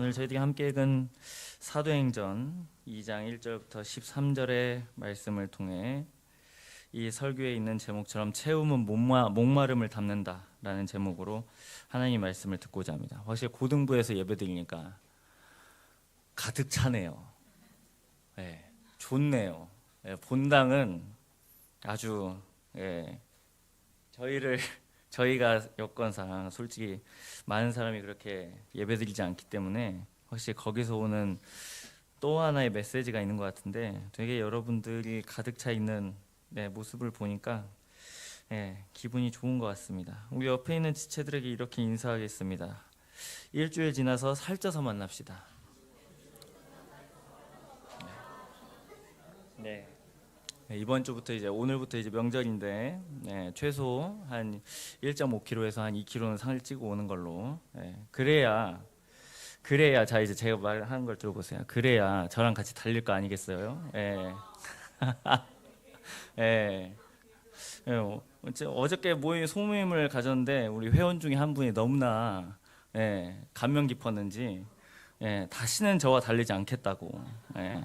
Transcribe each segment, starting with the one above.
오늘 저희들이 함께 읽은 사도행전 2장 1절부터 13절의 말씀을 통해 이 설교에 있는 제목처럼 채움은 목마, 목마름을 담는다라는 제목으로 하나님 말씀을 듣고자 합니다. 확실히 고등부에서 예배드리니까 가득 차네요. 예, 좋네요. 예, 본당은 아주 예, 저희를 저희가 여건상 솔직히 많은 사람이 그렇게 예배드리지 않기 때문에 확실히 거기서 오는 또 하나의 메시지가 있는 것 같은데 되게 여러분들이 가득 차 있는 네, 모습을 보니까 예, 기분이 좋은 것 같습니다. 우리 옆에 있는 지체들에게 이렇게 인사하겠습니다. 일주일 지나서 살쪄서 만납시다. 네. 네, 이번 주부터 이제 오늘부터 이제 명절인데 네, 최소 한 1.5kg에서 한 2kg는 상을 찌고 오는 걸로. 네, 그래야 그래야 자 이제 제가 말하는 걸 들어보세요. 그래야 저랑 같이 달릴 거 아니겠어요? 예. 예. 예, 어, 어저께 모임 소모임을 가졌는데 우리 회원 중에 한 분이 너무나 예, 감명 깊었는지 예, 다시는 저와 달리지 않겠다고. 예.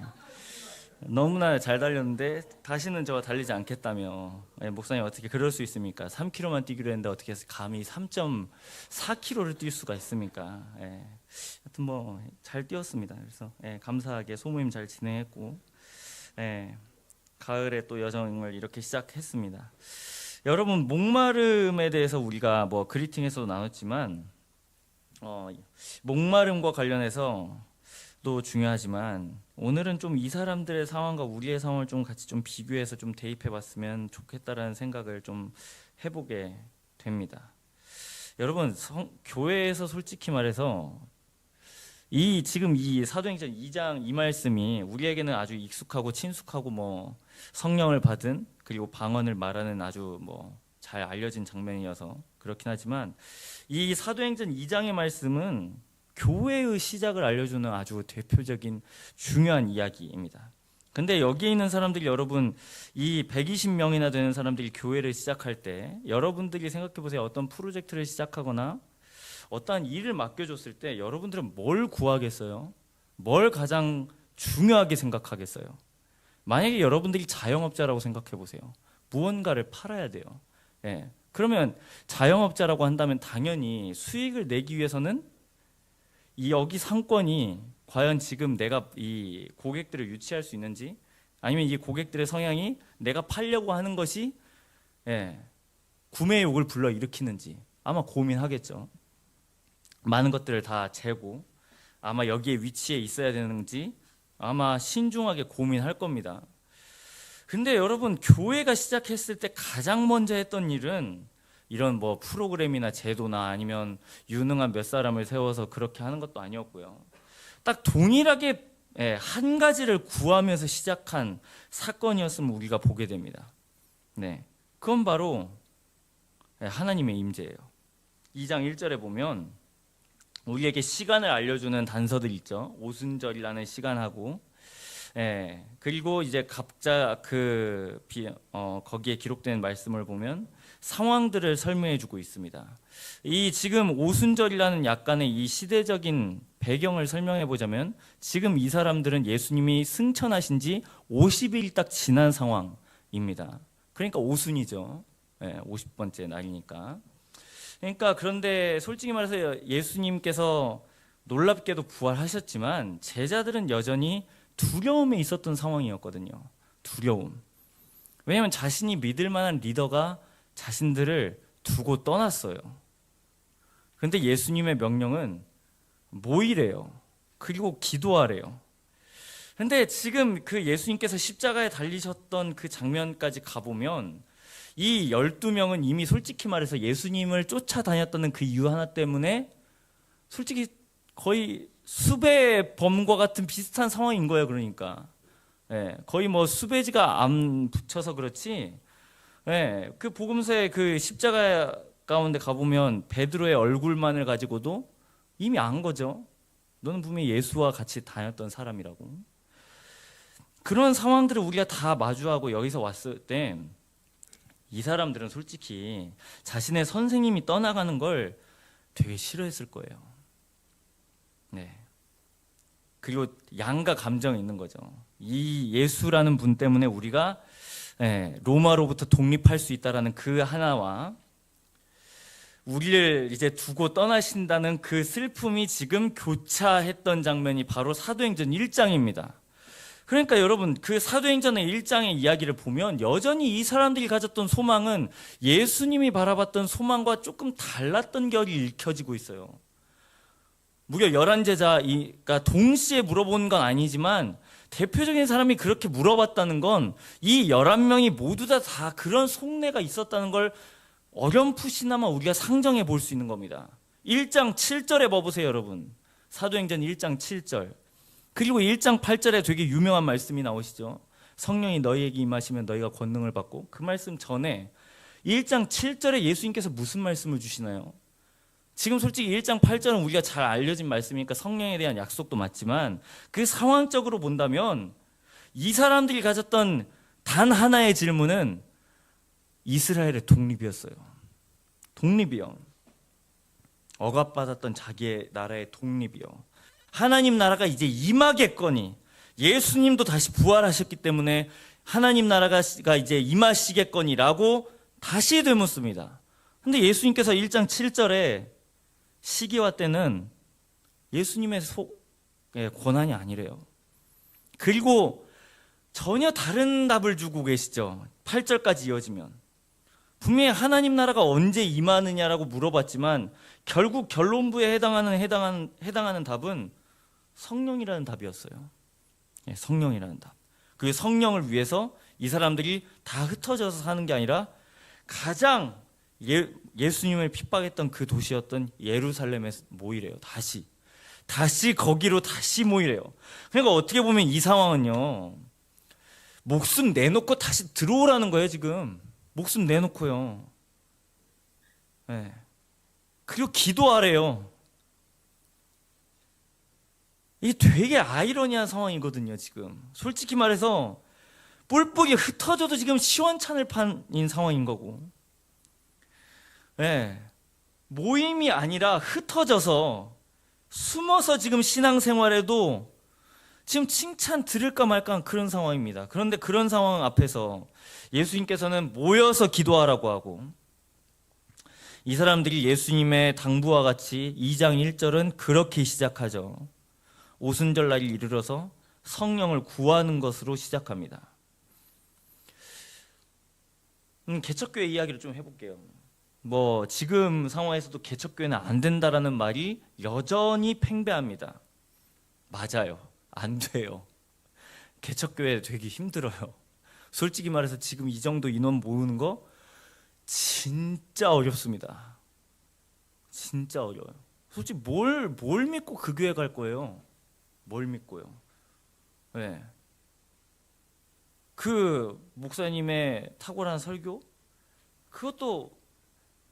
너무나 잘 달렸는데 다시는 저와 달리지 않겠다며 예, 목사님 어떻게 그럴 수 있습니까? 3km만 뛰기로 했는데 어떻게 해서 감히 3.4km를 뛸 수가 있습니까? 예. 하여튼 뭐 잘 뛰었습니다. 그래서 예, 감사하게 소모임 잘 진행했고 예, 가을에 또 여정을 이렇게 시작했습니다. 여러분 목마름에 대해서 우리가 뭐 그리팅에서도 나눴지만 어, 목마름과 관련해서 도 중요하지만 오늘은 좀 이 사람들의 상황과 우리의 상황을 좀 같이 좀 비교해서 좀 대입해 봤으면 좋겠다라는 생각을 좀 해보게 됩니다. 여러분 성, 교회에서 솔직히 말해서 이 지금 이 사도행전 2장 이 말씀이 우리에게는 아주 익숙하고 친숙하고 뭐 성령을 받은 그리고 방언을 말하는 아주 뭐 잘 알려진 장면이어서 그렇긴 하지만 이 사도행전 2장의 말씀은 교회의 시작을 알려주는 아주 대표적인 중요한 이야기입니다. 근데 여기에 있는 사람들이 여러분 이 120명이나 되는 사람들이 교회를 시작할 때 여러분들이 생각해 보세요. 어떤 프로젝트를 시작하거나 어떠한 일을 맡겨줬을 때 여러분들은 뭘 구하겠어요? 뭘 가장 중요하게 생각하겠어요? 만약에 여러분들이 자영업자라고 생각해 보세요. 무언가를 팔아야 돼요. 예. 그러면 자영업자라고 한다면 당연히 수익을 내기 위해서는 이 여기 상권이 과연 지금 내가 이 고객들을 유치할 수 있는지 아니면 이 고객들의 성향이 내가 팔려고 하는 것이 예, 구매 욕을 불러 일으키는지 아마 고민하겠죠. 많은 것들을 다 재고 아마 여기에 위치해 있어야 되는지 아마 신중하게 고민할 겁니다. 근데 여러분 교회가 시작했을 때 가장 먼저 했던 일은 이런 뭐 프로그램이나 제도나 아니면 유능한 몇 사람을 세워서 그렇게 하는 것도 아니었고요. 딱 동일하게 예, 한 가지를 구하면서 시작한 사건이었음을 우리가 보게 됩니다. 네, 그건 바로 예, 하나님의 임재예요. 2장 1절에 보면 우리에게 시간을 알려주는 단서들 있죠. 오순절이라는 시간하고 예, 그리고 이제 각자 그 비, 어, 거기에 기록된 말씀을 보면 상황들을 설명해 주고 있습니다. 이 지금 오순절이라는 약간의 이 시대적인 배경을 설명해 보자면 지금 이 사람들은 예수님이 승천하신 지 50일 딱 지난 상황입니다. 그러니까 오순이죠. 예, 50번째 날이니까. 그러니까 그런데 솔직히 말해서 예수님께서 놀랍게도 부활하셨지만 제자들은 여전히 두려움에 있었던 상황이었거든요. 두려움. 왜냐하면 자신이 믿을 만한 리더가 자신들을 두고 떠났어요. 근데 예수님의 명령은 모이래요. 그리고 기도하래요. 근데 지금 그 예수님께서 십자가에 달리셨던 그 장면까지 가보면 이 12명은 이미 솔직히 말해서 예수님을 쫓아다녔던 그 이유 하나 때문에 솔직히 거의 수배 범과 같은 비슷한 상황인 거예요. 그러니까 예, 거의 뭐 수배지가 안 붙여서 그렇지. 예, 그 복음서의 그 십자가 가운데 가보면 베드로의 얼굴만을 가지고도 이미 안 거죠. 너는 분명히 예수와 같이 다녔던 사람이라고. 그런 상황들을 우리가 다 마주하고 여기서 왔을 때 이 사람들은 솔직히 자신의 선생님이 떠나가는 걸 되게 싫어했을 거예요. 네. 그리고 양가 감정이 있는 거죠. 이 예수라는 분 때문에 우리가 예, 로마로부터 독립할 수 있다라는 그 하나와 우리를 이제 두고 떠나신다는 그 슬픔이 지금 교차했던 장면이 바로 사도행전 1장입니다. 그러니까 여러분 그 사도행전의 1장의 이야기를 보면 여전히 이 사람들이 가졌던 소망은 예수님이 바라봤던 소망과 조금 달랐던 결이 읽혀지고 있어요. 무려 열한 제자가 동시에 물어본 건 아니지만 대표적인 사람이 그렇게 물어봤다는 건이 열한 명이 모두 다, 다 그런 속내가 있었다는 걸 어렴풋이나마 우리가 상정해 볼 수 있는 겁니다. 1장 7절에 봐보세요, 여러분. 사도행전 1장 7절. 그리고 1장 8절에 되게 유명한 말씀이 나오시죠. 성령이 너희에게 임하시면 너희가 권능을 받고 그 말씀 전에 1장 7절에 예수님께서 무슨 말씀을 주시나요? 지금 솔직히 1장 8절은 우리가 잘 알려진 말씀이니까 성령에 대한 약속도 맞지만 그 상황적으로 본다면 이 사람들이 가졌던 단 하나의 질문은 이스라엘의 독립이었어요. 독립이요. 억압받았던 자기의 나라의 독립이요. 하나님 나라가 이제 임하겠거니 예수님도 다시 부활하셨기 때문에 하나님 나라가 이제 임하시겠거니라고 다시 되묻습니다. 근데 예수님께서 1장 7절에 시기와 때는 예수님의 소, 예, 권한이 아니래요. 그리고 전혀 다른 답을 주고 계시죠. 8절까지 이어지면. 분명히 하나님 나라가 언제 임하느냐라고 물어봤지만 결국 결론부에 해당하는 해당하는 해당하는 답은 성령이라는 답이었어요. 예, 성령이라는 답. 그 성령을 위해서 이 사람들이 다 흩어져서 사는 게 아니라 가장 예, 예수님을 핍박했던 그 도시였던 예루살렘에 모이래요. 다시. 다시 거기로 다시 모이래요. 그러니까 어떻게 보면 이 상황은요. 목숨 내놓고 다시 들어오라는 거예요, 지금. 목숨 내놓고요. 네. 그리고 기도하래요. 이게 되게 아이러니한 상황이거든요, 지금. 솔직히 말해서 뿔뿔이 흩어져도 지금 시원찮을 판인 상황인 거고. 네. 모임이 아니라 흩어져서 숨어서 지금 신앙생활에도 지금 칭찬 들을까 말까 그런 상황입니다. 그런데 그런 상황 앞에서 예수님께서는 모여서 기도하라고 하고 이 사람들이 예수님의 당부와 같이 2장 1절은 그렇게 시작하죠. 오순절 날이 이르러서 성령을 구하는 것으로 시작합니다. 음, 개척교회 이야기를 좀 해볼게요. 뭐 지금 상황에서도 개척교회는 안 된다라는 말이 여전히 팽배합니다. 맞아요. 안 돼요. 개척교회 되기 힘들어요. 솔직히 말해서 지금 이 정도 인원 모으는 거 진짜 어렵습니다. 진짜 어려워요. 솔직히 뭘, 뭘 믿고 그 교회 갈 거예요? 뭘 믿고요? 네. 그 목사님의 탁월한 설교? 그것도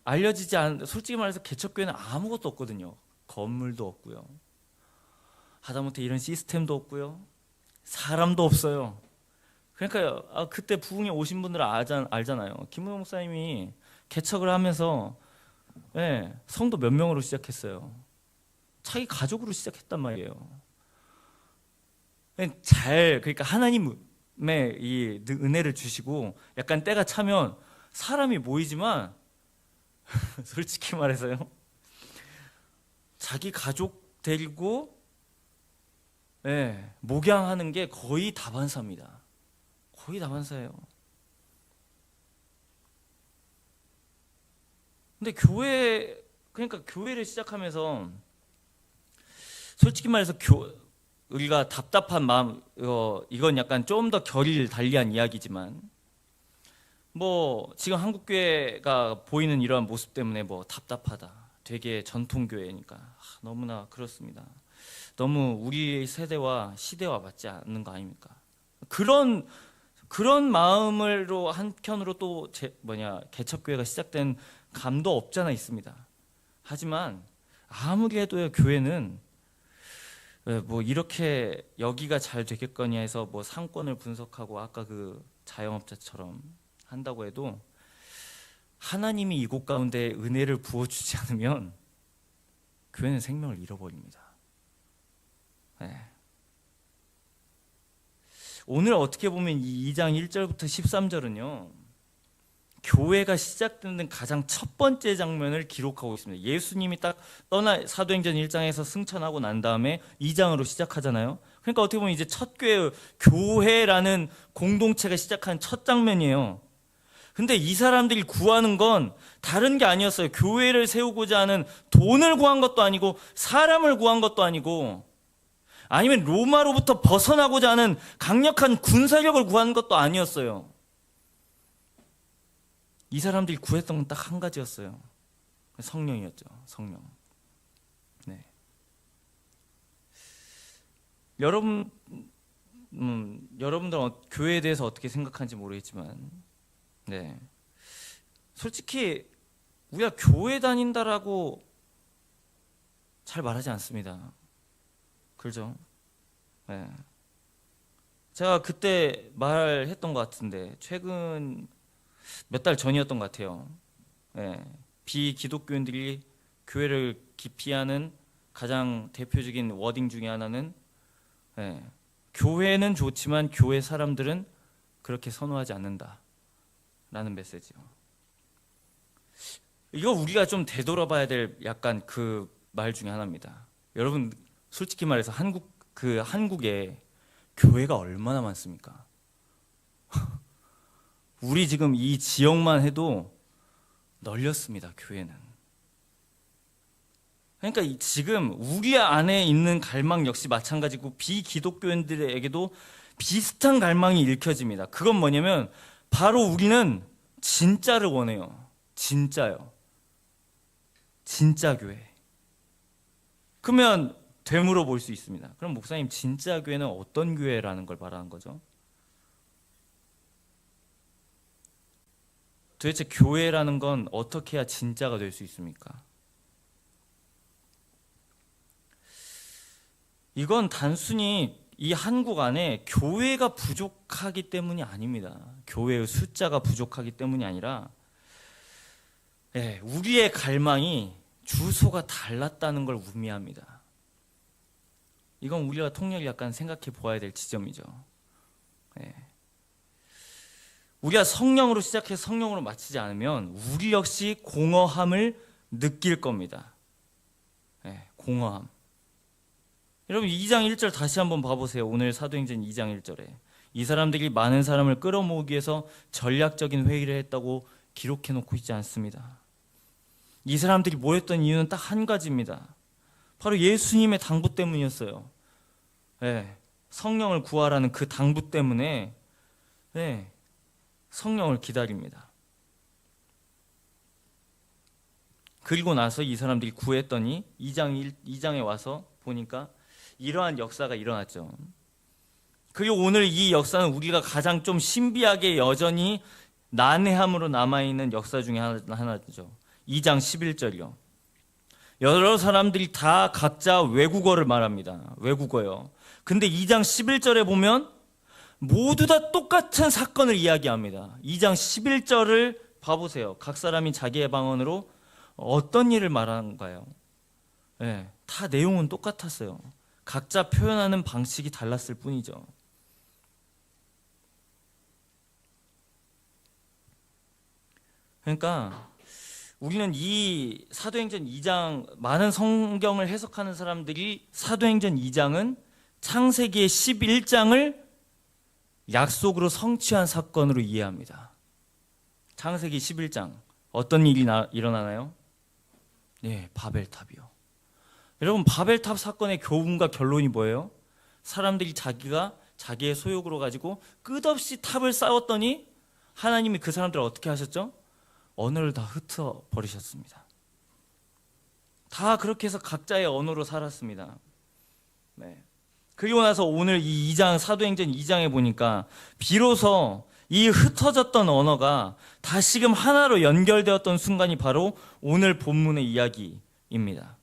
알려지지 않, 솔직히 말해서 개척교회는 아무것도 없거든요. 건물도 없고요. 하다못해 이런 시스템도 없고요. 사람도 없어요. 그러니까 아, 그때 부흥에 오신 분들은 알잖, 알잖아요. 김우영 목사님이 개척을 하면서 네, 성도 몇 명으로 시작했어요. 자기 가족으로 시작했단 말이에요. 네, 잘 그러니까 하나님의 이 은혜를 주시고 약간 때가 차면 사람이 모이지만 솔직히 말해서요. 자기 가족 데리고 네, 목양하는 게 거의 다반사입니다. 거의 다반사예요. 근데 교회 그러니까 교회를 시작하면서 솔직히 말해서 교, 우리가 답답한 마음 어, 이건 약간 좀 더 결을 달리한 이야기지만 뭐 지금 한국 교회가 보이는 이러한 모습 때문에 뭐 답답하다. 되게 전통 교회니까 아, 너무나 그렇습니다. 너무 우리 세대와 시대와 맞지 않는 거 아닙니까? 그런 그런 마음으로 한편으로 또 제, 뭐냐 개척교회가 시작된 감도 없잖아 있습니다. 하지만 아무리 해도 교회는 뭐 이렇게 여기가 잘 되겠거니 해서 뭐 상권을 분석하고 아까 그 자영업자처럼 한다고 해도 하나님이 이곳 가운데 은혜를 부어주지 않으면 교회는 생명을 잃어버립니다. 네. 오늘 어떻게 보면 이 2장 1절부터 13절은요. 교회가 시작되는 가장 첫 번째 장면을 기록하고 있습니다. 예수님이 딱 떠나 사도행전 1장에서 승천하고 난 다음에 2장으로 시작하잖아요. 그러니까 어떻게 보면 이제 첫 교회, 교회라는 공동체가 시작한 첫 장면이에요. 근데 이 사람들이 구하는 건 다른 게 아니었어요. 교회를 세우고자 하는 돈을 구한 것도 아니고 사람을 구한 것도 아니고 아니면 로마로부터 벗어나고자 하는 강력한 군사력을 구한 것도 아니었어요. 이 사람들이 구했던 건 딱 한 가지였어요. 성령이었죠. 성령. 네. 여러분, 음, 여러분들은 어- 교회에 대해서 어떻게 생각하는지 모르겠지만, 네. 솔직히 우리가 교회 다닌다라고 잘 말하지 않습니다. 그죠? 네. 제가 그때 말했던 것 같은데 최근 몇 달 전이었던 것 같아요. 예, 비기독교인들이 교회를 기피하는 가장 대표적인 워딩 중에 하나는 예, 교회는 좋지만 교회 사람들은 그렇게 선호하지 않는다 라는 메시지요. 이거 우리가 좀 되돌아봐야 될 약간 그 말 중에 하나입니다. 여러분 솔직히 말해서 한국 그 한국에 교회가 얼마나 많습니까? 우리 지금 이 지역만 해도 널렸습니다, 교회는. 그러니까 이- 지금 우리 안에 있는 갈망 역시 마찬가지고 비기독교인들에게도 비슷한 갈망이 읽혀집니다. 그건 뭐냐면 바로 우리는 진짜를 원해요. 진짜요. 진짜 교회. 그러면 되물어 볼 수 있습니다. 그럼 목사님 진짜 교회는 어떤 교회라는 걸 말하는 거죠? 도대체 교회라는 건 어떻게 해야 진짜가 될 수 있습니까? 이건 단순히 이 한국 안에 교회가 부족하기 때문이 아닙니다. 교회의 숫자가 부족하기 때문이 아니라 예, 우리의 갈망이 주소가 달랐다는 걸 의미합니다. 이건 우리가 통렬히 약간 생각해 보아야 될 지점이죠. 예. 우리가 성령으로 시작해 성령으로 마치지 않으면 우리 역시 공허함을 느낄 겁니다. 예, 공허함. 여러분 2장 1절 다시 한번 봐보세요. 오늘 사도행전 2장 1절에 이 사람들이 많은 사람을 끌어모으기 위해서 전략적인 회의를 했다고 기록해 놓고 있지 않습니다. 이 사람들이 모였던 이유는 딱 한 가지입니다. 바로 예수님의 당부 때문이었어요. 예, 성령을 구하라는 그 당부 때문에 예, 성령을 기다립니다. 그리고 나서 이 사람들이 구했더니 2장 1, 2장에 와서 보니까 이러한 역사가 일어났죠. 그리고 오늘 이 역사는 우리가 가장 좀 신비하게 여전히 난해함으로 남아있는 역사 중에 하나- 하나죠. 2장 11절이요. 여러 사람들이 다 각자 외국어를 말합니다. 외국어요. 근데 2장 11절에 보면 모두 다 똑같은 사건을 이야기합니다. 2장 11절을 봐보세요. 각 사람이 자기의 방언으로 어떤 일을 말하는가요? 예, 다 내용은 똑같았어요. 각자 표현하는 방식이 달랐을 뿐이죠. 그러니까 우리는 이 사도행전 2장 많은 성경을 해석하는 사람들이 사도행전 2장은 창세기의 11장을 약속으로 성취한 사건으로 이해합니다. 창세기 11장 어떤 일이 나, 일어나나요? 네, 바벨탑이요. 여러분 바벨탑 사건의 교훈과 결론이 뭐예요? 사람들이 자기가 자기의 소욕으로 가지고 끝없이 탑을 쌓았더니 하나님이 그 사람들을 어떻게 하셨죠? 언어를 다 흩어 버리셨습니다. 다 그렇게 해서 각자의 언어로 살았습니다. 네. 그리고 나서 오늘 이 2장 사도행전 2장에 보니까 비로소 이 흩어졌던 언어가 다시금 하나로 연결되었던 순간이 바로 오늘 본문의 이야기입니다.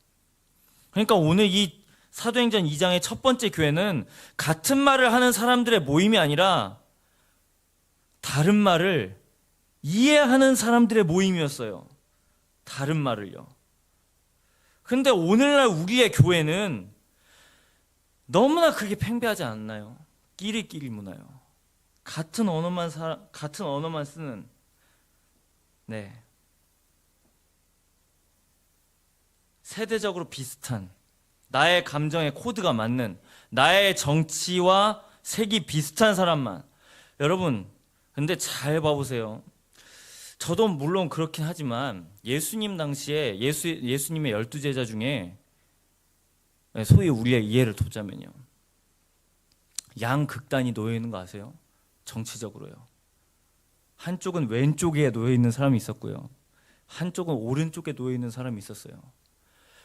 그러니까 오늘 이 사도행전 2장의 첫 번째 교회는 같은 말을 하는 사람들의 모임이 아니라 다른 말을 이해하는 사람들의 모임이었어요. 다른 말을요. 근데 오늘날 우리의 교회는 너무나 그게 팽배하지 않나요? 끼리끼리 문화요. 같은 언어만 사, 같은 언어만 쓰는 네 세대적으로 비슷한 나의 감정의 코드가 맞는 나의 정치와 색이 비슷한 사람만 여러분 근데 잘 봐보세요. 저도 물론 그렇긴 하지만 예수님 당시에 예수 예수님의 열두 제자 중에 네, 소위 우리의 이해를 돕자면요. 양 극단이 놓여 있는 거 아세요? 정치적으로요. 한쪽은 왼쪽에 놓여 있는 사람이 있었고요. 한쪽은 오른쪽에 놓여 있는 사람이 있었어요.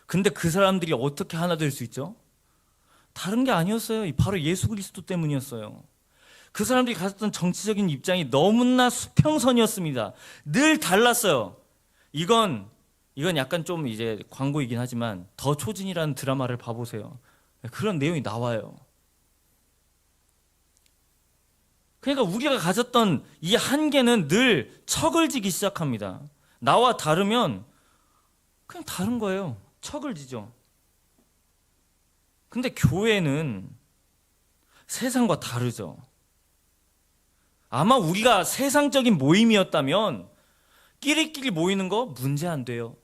근데 그 사람들이 어떻게 하나 될 수 있죠? 다른 게 아니었어요. 바로 예수 그리스도 때문이었어요. 그 사람들이 가졌던 정치적인 입장이 너무나 수평선이었습니다. 늘 달랐어요. 이건 이건 약간 좀 이제 광고이긴 하지만 더 초진이라는 드라마를 봐보세요. 그런 내용이 나와요. 그러니까 우리가 가졌던 이 한계는 늘 척을 지기 시작합니다. 나와 다르면 그냥 다른 거예요. 척을 지죠. 근데 교회는 세상과 다르죠. 아마 우리가 세상적인 모임이었다면 끼리끼리 모이는 거 문제 안 돼요.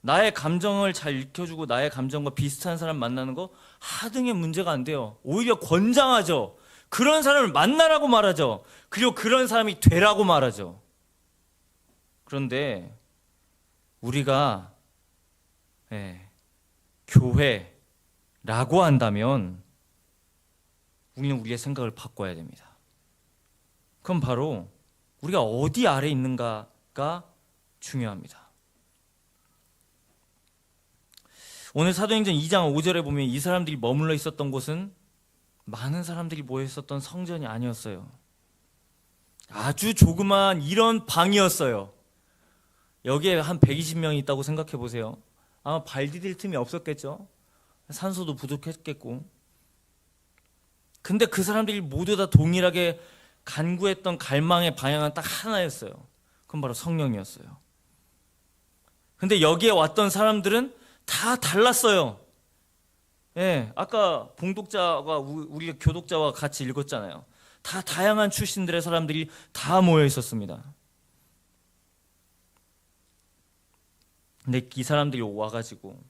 나의 감정을 잘 읽혀주고 나의 감정과 비슷한 사람 만나는 거 하등의 문제가 안 돼요. 오히려 권장하죠. 그런 사람을 만나라고 말하죠. 그리고 그런 사람이 되라고 말하죠. 그런데 우리가 예, 교회라고 한다면 우리는 우리의 생각을 바꿔야 됩니다. 그럼 바로 우리가 어디 아래 있는가가 중요합니다. 오늘 사도행전 2장 5절에 보면 이 사람들이 머물러 있었던 곳은 많은 사람들이 모여 있었던 성전이 아니었어요. 아주 조그만 이런 방이었어요. 여기에 한 120명이 있다고 생각해 보세요. 아마 발 디딜 틈이 없었겠죠. 산소도 부족했겠고. 근데 그 사람들이 모두 다 동일하게 간구했던 갈망의 방향은 딱 하나였어요. 그건 바로 성령이었어요. 근데 여기에 왔던 사람들은 다 달랐어요. 예, 아까 봉독자와 우리 교독자와 같이 읽었잖아요. 다 다양한 출신들의 사람들이 다 모여 있었습니다. 근데 이 사람들이 와가지고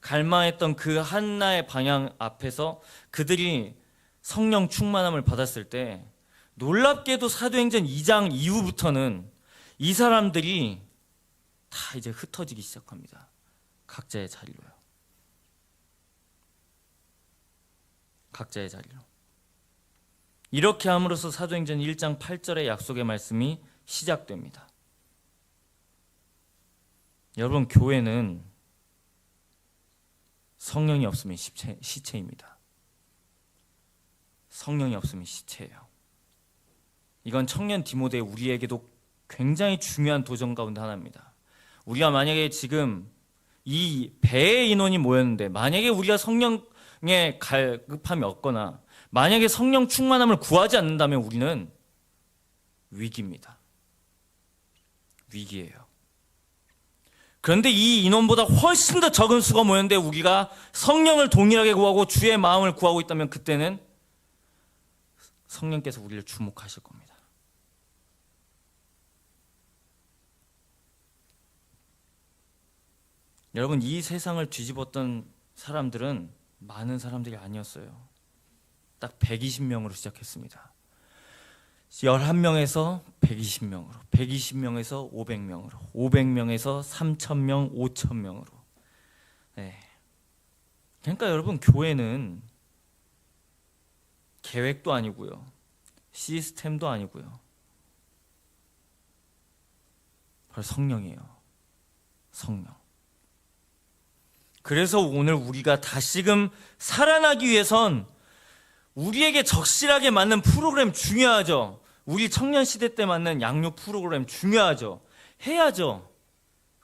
갈망했던 그 한나의 방향 앞에서 그들이 성령 충만함을 받았을 때 놀랍게도 사도행전 2장 이후부터는 이 사람들이 다 이제 흩어지기 시작합니다. 각자의 자리로요. 각자의 자리로. 이렇게 함으로써 사도행전 1장 8절의 약속의 말씀이 시작됩니다. 여러분 교회는 성령이 없으면 시체, 시체입니다. 성령이 없으면 시체예요. 이건 청년 디모데 우리에게도 굉장히 중요한 도전 가운데 하나입니다. 우리가 만약에 지금 이 배의 인원이 모였는데 만약에 우리가 성령의 갈급함이 없거나 만약에 성령 충만함을 구하지 않는다면 우리는 위기입니다. 위기예요. 그런데 이 인원보다 훨씬 더 적은 수가 모였는데 우리가 성령을 동일하게 구하고 주의 마음을 구하고 있다면 그때는 성령께서 우리를 주목하실 겁니다. 여러분 이 세상을 뒤집었던 사람들은 많은 사람들이 아니었어요. 딱 120명으로 시작했습니다. 11명에서 120명으로, 120명에서 500명으로, 500명에서 3,000명, 5,000명으로. 네. 그러니까 여러분 교회는 계획도 아니고요. 시스템도 아니고요. 바로 성령이에요. 성령. 그래서 오늘 우리가 다시금 살아나기 위해선 우리에게 적실하게 맞는 프로그램 중요하죠. 우리 청년 시대 때 맞는 양육 프로그램 중요하죠. 해야죠.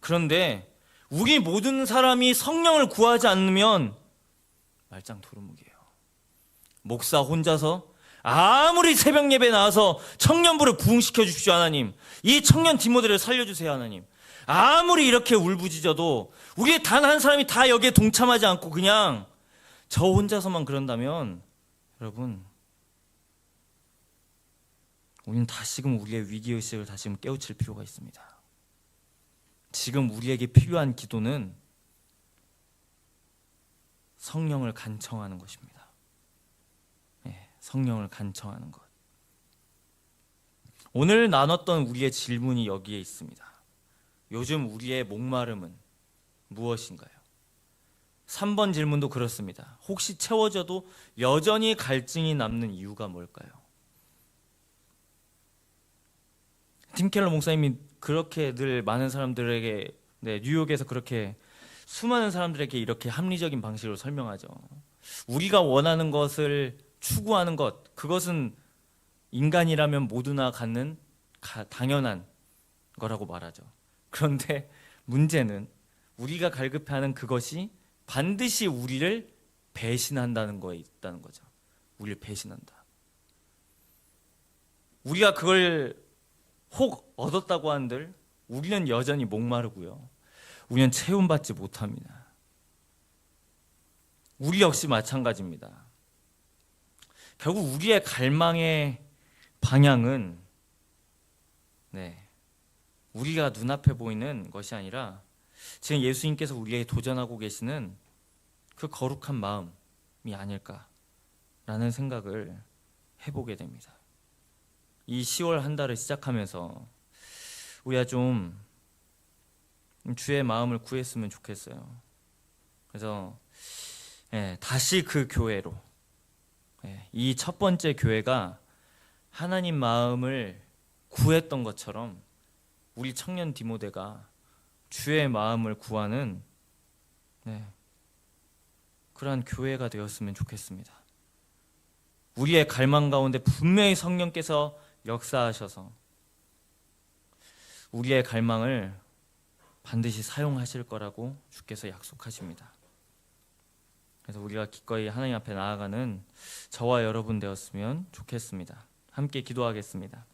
그런데 우리 모든 사람이 성령을 구하지 않으면 말짱 도루묵이에요. 목사 혼자서 아무리 새벽 예배 나와서 청년부를 부흥시켜 주십시오 하나님. 이 청년 디모데를 살려주세요 하나님. 아무리 이렇게 울부짖어도 우리 단 한 사람이 다 여기에 동참하지 않고 그냥 저 혼자서만 그런다면 여러분 우리는 다시금 우리의 위기 의식을 다시금 깨우칠 필요가 있습니다. 지금 우리에게 필요한 기도는 성령을 간청하는 것입니다. 예, 성령을 간청하는 것. 오늘 나눴던 우리의 질문이 여기에 있습니다. 요즘 우리의 목마름은 무엇인가요? 3번 질문도 그렇습니다. 혹시 채워져도 여전히 갈증이 남는 이유가 뭘까요? 팀 켈러 목사님이 그렇게 늘 많은 사람들에게 네, 뉴욕에서 그렇게 수많은 사람들에게 이렇게 합리적인 방식으로 설명하죠. 우리가 원하는 것을 추구하는 것, 그것은 인간이라면 모두나 갖는 가- 당연한 거라고 말하죠. 그런데 문제는 우리가 갈급해하는 그것이 반드시 우리를 배신한다는 거에 있다는 거죠. 우리를 배신한다. 우리가 그걸 혹 얻었다고 한들 우리는 여전히 목마르고요. 우리는 채움받지 못합니다. 우리 역시 마찬가지입니다. 결국 우리의 갈망의 방향은 네. 우리가 눈앞에 보이는 것이 아니라 지금 예수님께서 우리에게 도전하고 계시는 그 거룩한 마음이 아닐까라는 생각을 해보게 됩니다. 이 10월 한 달을 시작하면서 우리가 좀 주의 마음을 구했으면 좋겠어요. 그래서 예, 다시 그 교회로 예, 이첫 번째 교회가 하나님 마음을 구했던 것처럼 우리 청년 디모데가 주의 마음을 구하는 네, 그러한 교회가 되었으면 좋겠습니다. 우리의 갈망 가운데 분명히 성령께서 역사하셔서 우리의 갈망을 반드시 사용하실 거라고 주께서 약속하십니다. 그래서 우리가 기꺼이 하나님 앞에 나아가는 저와 여러분 되었으면 좋겠습니다. 함께 기도하겠습니다.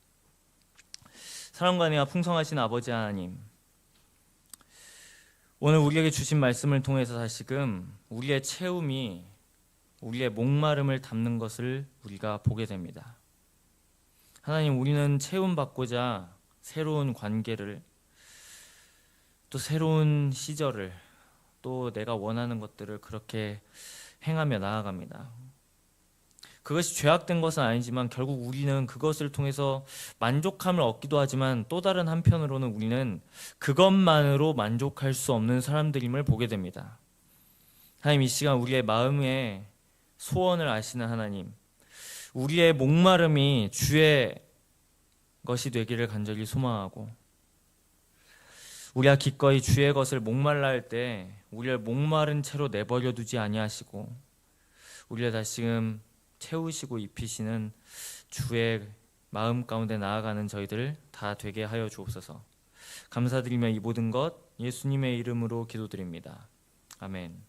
사랑과 풍성하신 아버지 하나님, 오늘 우리에게 주신 말씀을 통해서 다시금 우리의 채움이 우리의 목마름을 담는 것을 우리가 보게 됩니다. 하나님, 우리는 채움받고자 새로운 관계를 또 새로운 시절을 또 내가 원하는 것들을 그렇게 행하며 나아갑니다. 그것이 죄악된 것은 아니지만 결국 우리는 그것을 통해서 만족함을 얻기도 하지만 또 다른 한편으로는 우리는 그것만으로 만족할 수 없는 사람들임을 보게 됩니다. 하나님 이 시간 우리의 마음의 소원을 아시는 하나님, 우리의 목마름이 주의 것이 되기를 간절히 소망하고 우리가 기꺼이 주의 것을 목말라 할 때 우리를 목마른 채로 내버려 두지 아니하시고 우리를 다시금 채우시고 입히시는 주의 마음 가운데 나아가는 저희들 다 되게 하여 주옵소서. 감사드리며 이 모든 것 예수님의 이름으로 기도드립니다. 아멘.